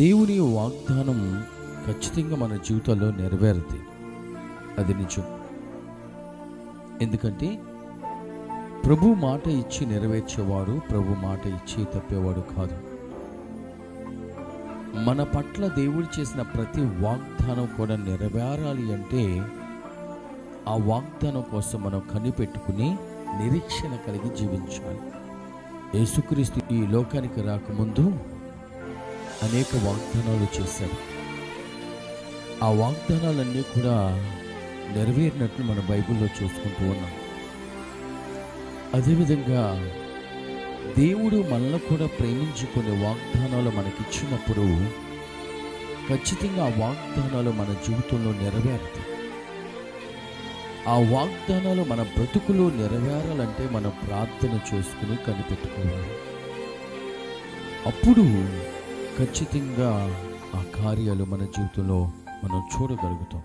దేవుని వాగ్దానం ఖచ్చితంగా మన జీవితంలో నెరవేరుతుంది అది నిజం. ఎందుకంటే ప్రభు మాట ఇచ్చి నెరవేర్చేవాడు ప్రభు మాట ఇచ్చి తప్పేవాడు కాదు. మన పట్ల దేవుడు చేసిన ప్రతి వాగ్దానం కూడా నెరవేరాలి అంటే ఆ వాగ్దానం కోసం మనం కనిపెట్టుకుని నిరీక్షణ కలిగి జీవించాలి. యేసుక్రీస్తు ఈ లోకానికి రాకముందు అనేక వాగ్దానాలు చేశాడు ఆ వాగ్దానాలన్నీ కూడా నెరవేరినట్లు మన బైబిల్లో చూసుకుంటూ ఉన్నాం. అదేవిధంగా దేవుడు మనల్ని కూడా ప్రేమించి కొన్ని వాగ్దానాలు మనకిచ్చినప్పుడు ఖచ్చితంగా ఆ వాగ్దానాలు మన జీవితంలో నెరవేరుతాయి. ఆ వాగ్దానాలు మన బ్రతుకులో నెరవేరాలంటే మనం ప్రార్థన చేసుకుని కనిపెట్టుకోవాలి. అప్పుడు ఖచ్చితంగా ఆ కార్యాలు మన జీవితంలో మనం చూడగలుగుతాం.